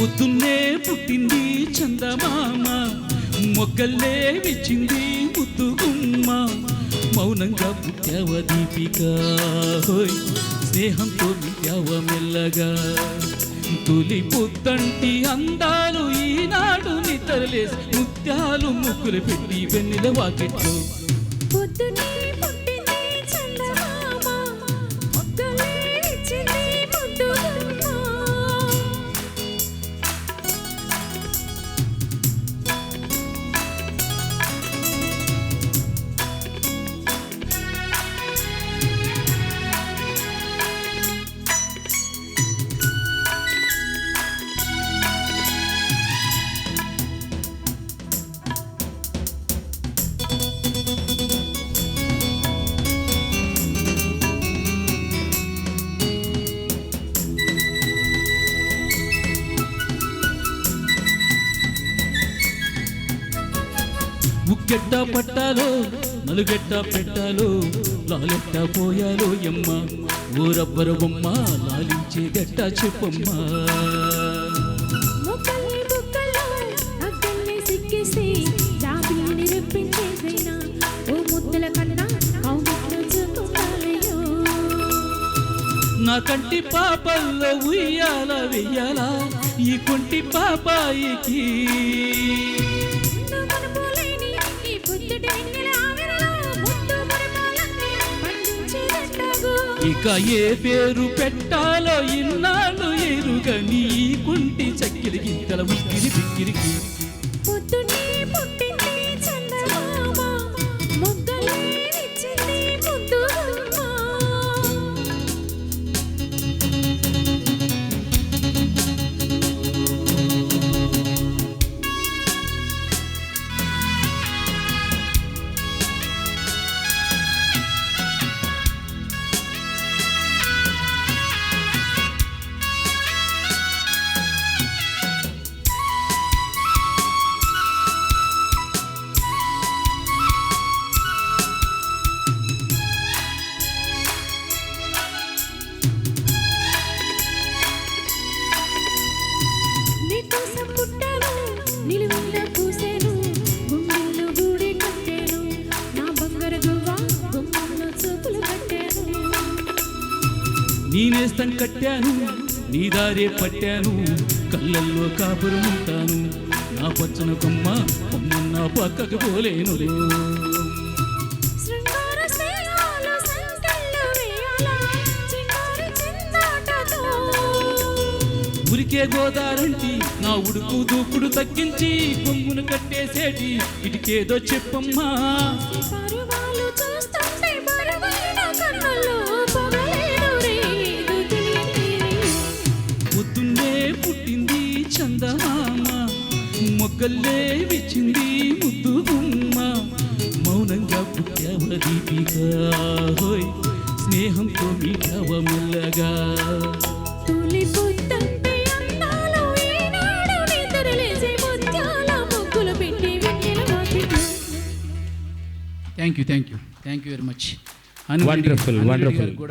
పొద్దున్నే పుట్టింది చందమామ. మొగ్గల్లే విచ్చింది ముద్దుగుమ్మ. మౌనంగా పుట్టావ దీపిక. హోయ్ స్నేహంతో మిట్టావ మెల్లగా. తొలి పొద్దంటి అందాలు ఈనాడు నిద్రలేసి ముత్యాలు ముక్కులు పెట్టి వెన్నెల వాకెట్లో. పొద్దునే ఉక్కెట్ట పట్టాలో నలుగెట్ట పెట్టాలో లాలెట్ట పోయాలో ఎమ్మ ఊరబ్బరు బొమ్మ లాలించే గట్ట చెప్పమ్మా. నా కంటి పాపల్లో ఉయ్యాల వెయ్యాలా ఈ కొంటి పాపాయికి. ఇక ఏ పేరు పెట్టాలో ఇన్నాళ్ళు ఎరుగని కుంటి చక్కిరి గింతల ఉక్కిరి బిక్కిరికి నేనేస్తం కట్టాను నీ దారే పట్టాను కళ్ళల్లో కాపురం ఉంటాను. నా పచ్చన కొమ్మ కొమ్మ నా పక్కకు పోలేను ఉరికే గోదారంటి నా ఉడుకు దూకుడు తగ్గించి కొమ్మును కట్టేసేటి ఇటుకేదో చెప్పమ్మా. మొగ్గల్లే విచ్చింది ముద్దు గుమ్మ మౌనంగా పుట్టావ దీపిక. హోయ్ స్నేహంతో మీటావ మెల్లగా. తొలి పొద్దంటే అందాలు ఈనాడు నిద్రలేసే ముత్యాల ముగ్గులు పెట్టి thank you thank you thank you very much Wonderful, wonderful.